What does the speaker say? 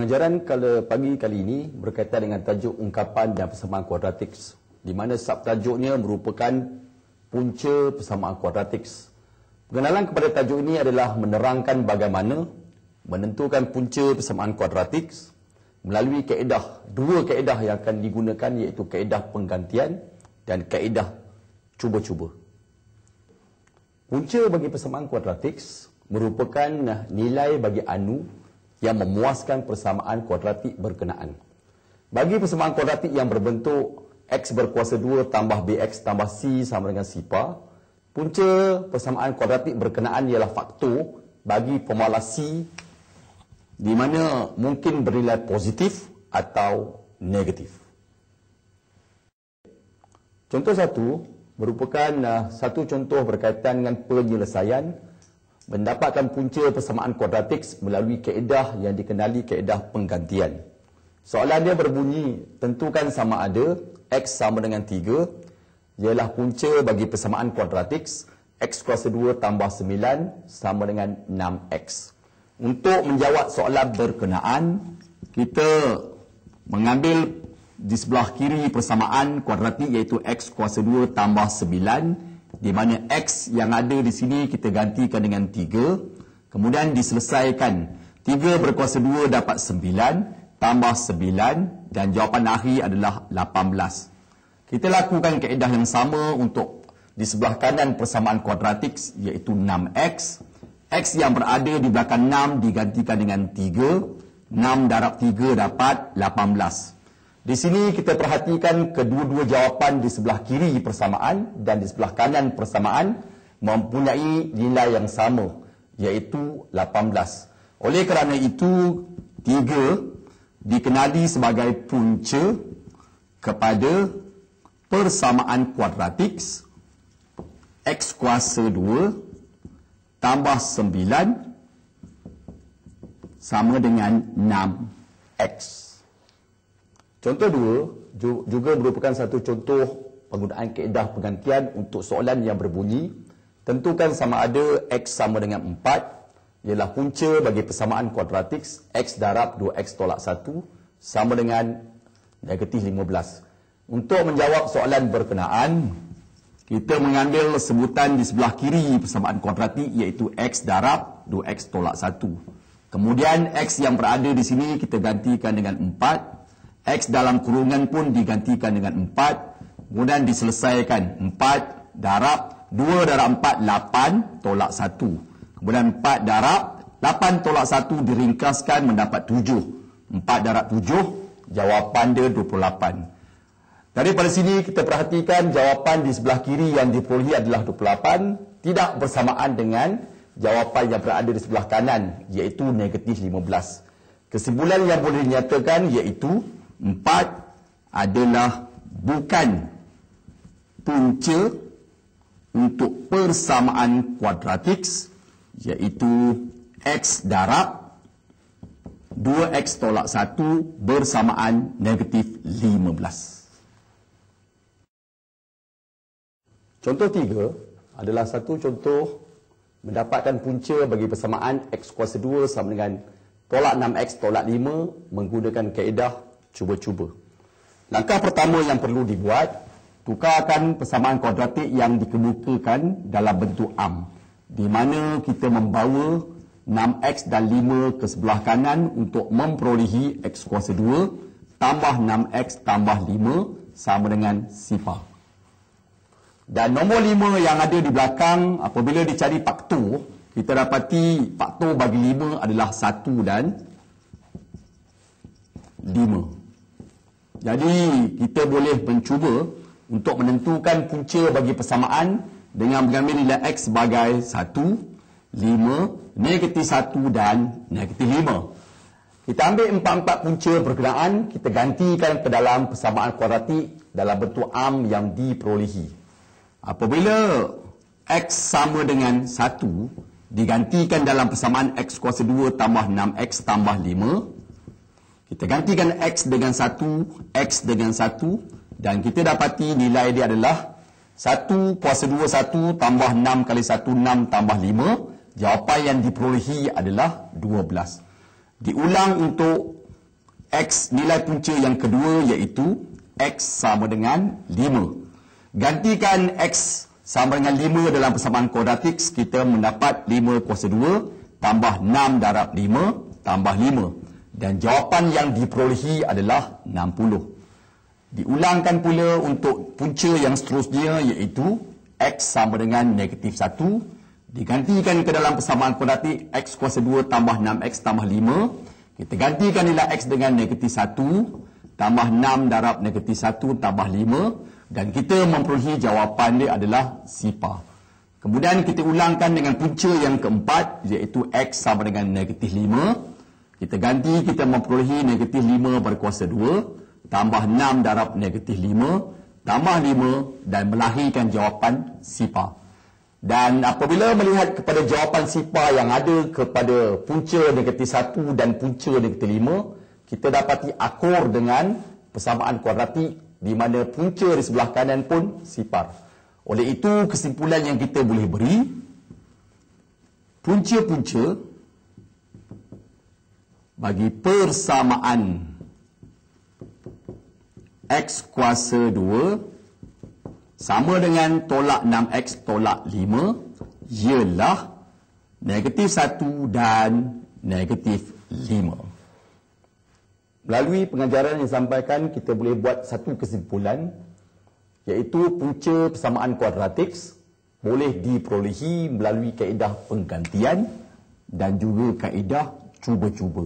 Pengajaran kala pagi kali ini berkaitan dengan tajuk ungkapan dan persamaan kuadratik di mana subtajuknya merupakan punca persamaan kuadratik. Pengenalan kepada tajuk ini adalah menerangkan bagaimana menentukan punca persamaan kuadratik melalui kaedah dua kaedah yang akan digunakan iaitu kaedah penggantian dan kaedah cuba-cuba. Punca bagi persamaan kuadratik merupakan nilai bagi anu yang memuaskan persamaan kuadratik berkenaan. Bagi persamaan kuadratik yang berbentuk x berkuasa 2 tambah bx tambah c sama dengan par, punca persamaan kuadratik berkenaan ialah faktor bagi formula c di mana mungkin bernilai positif atau negatif. Contoh satu merupakan uh, satu contoh berkaitan dengan penyelesaian mendapatkan punca persamaan kuadratik melalui kaedah yang dikenali kaedah penggantian. Soalan dia berbunyi, tentukan sama ada x sama dengan 3 ialah punca bagi persamaan kuadratik x kuasa 2 tambah 9 sama dengan 6x. Untuk menjawab soalan berkenaan, kita mengambil di sebelah kiri persamaan kuadratik iaitu x kuasa 2 tambah 9 di mana X yang ada di sini kita gantikan dengan 3. Kemudian diselesaikan. 3 berkuasa 2 dapat 9. Tambah 9. Dan jawapan akhir adalah 18. Kita lakukan kaedah yang sama untuk di sebelah kanan persamaan kuadratik iaitu 6X. X yang berada di belakang 6 digantikan dengan 3. 6 darab 3 dapat 18. Di sini kita perhatikan kedua-dua jawapan di sebelah kiri persamaan dan di sebelah kanan persamaan mempunyai nilai yang sama iaitu 18. Oleh kerana itu 3 dikenali sebagai punca kepada persamaan kuadratik x kuasa 2 tambah 9 sama dengan 6x. Contoh dua juga merupakan satu contoh penggunaan keedah penggantian untuk soalan yang berbunyi tentukan sama ada x sama dengan 4 ialah punca bagi persamaan kuadratik x darab 2x tolak 1 sama dengan negatif 15. Untuk menjawab soalan berkenaan, kita mengambil sebutan di sebelah kiri persamaan kuadratik iaitu x darab 2x tolak 1. Kemudian x yang berada di sini kita gantikan dengan 4 X dalam kurungan pun digantikan dengan 4. Kemudian diselesaikan. 4 darab 2 darab 4, 8 tolak 1. Kemudian 4 darab 8 tolak 1 diringkaskan mendapat 7. 4 darab 7, jawapan dia 28. Daripada sini kita perhatikan jawapan di sebelah kiri yang diperolehi adalah 28. Tidak bersamaan dengan jawapan yang berada di sebelah kanan iaitu negatif 15. Kesimpulan yang boleh dinyatakan iaitu Empat adalah bukan punca untuk persamaan kuadratik iaitu x darab 2x tolak 1 bersamaan negatif 15. Contoh tiga adalah satu contoh mendapatkan punca bagi persamaan x kuasa 2 sama dengan tolak 6x tolak 5 menggunakan kaedah cuba-cuba. Langkah pertama yang perlu dibuat, tukarkan persamaan kuadratik yang dikemukakan dalam bentuk am. Di mana kita membawa 6x dan 5 ke sebelah kanan untuk memperolehi x kuasa 2 tambah 6x tambah 5 sama dengan sifar. Dan nombor 5 yang ada di belakang apabila dicari faktor, kita dapati faktor bagi 5 adalah 1 dan 5. Jadi kita boleh mencuba untuk menentukan punca bagi persamaan dengan mengambil nilai x sebagai 1, 5, negatif 1 dan negatif 5. Kita ambil empat-empat punca berkenaan, kita gantikan ke dalam persamaan kuadratik dalam bentuk am yang diperolehi. Apabila x sama dengan 1, digantikan dalam persamaan x kuasa 2 tambah 6x tambah 5, kita gantikan X dengan 1, X dengan 1 dan kita dapati nilai dia adalah 1 kuasa 2, 1 tambah 6 kali 1, 6 tambah 5. Jawapan yang diperolehi adalah 12. Diulang untuk X nilai punca yang kedua iaitu X sama dengan 5. Gantikan X sama dengan 5 dalam persamaan kuadratik, kita mendapat 5 kuasa 2 tambah 6 darab 5 tambah 5. Dan jawapan yang diperolehi adalah 60. Diulangkan pula untuk punca yang seterusnya iaitu X sama dengan negatif 1 digantikan ke dalam persamaan kuadratik X kuasa 2 tambah 6X tambah 5 kita gantikan nilai X dengan negatif 1 tambah 6 darab negatif 1 tambah 5 dan kita memperolehi jawapan dia adalah SIPA kemudian kita ulangkan dengan punca yang keempat iaitu X sama dengan negatif 5 kita ganti kita memperolehi negatif 5 berkuasa 2 tambah 6 darab negatif 5 tambah 5 dan melahirkan jawapan SIPA. Dan apabila melihat kepada jawapan SIPA yang ada kepada punca negatif 1 dan punca negatif 5, kita dapati akur dengan persamaan kuadratik di mana punca di sebelah kanan pun sipar. Oleh itu, kesimpulan yang kita boleh beri, punca-punca bagi persamaan X kuasa 2 sama dengan tolak 6X tolak 5 ialah negatif 1 dan negatif 5. Melalui pengajaran yang disampaikan, kita boleh buat satu kesimpulan iaitu punca persamaan kuadratik boleh diperolehi melalui kaedah penggantian dan juga kaedah cuba-cuba.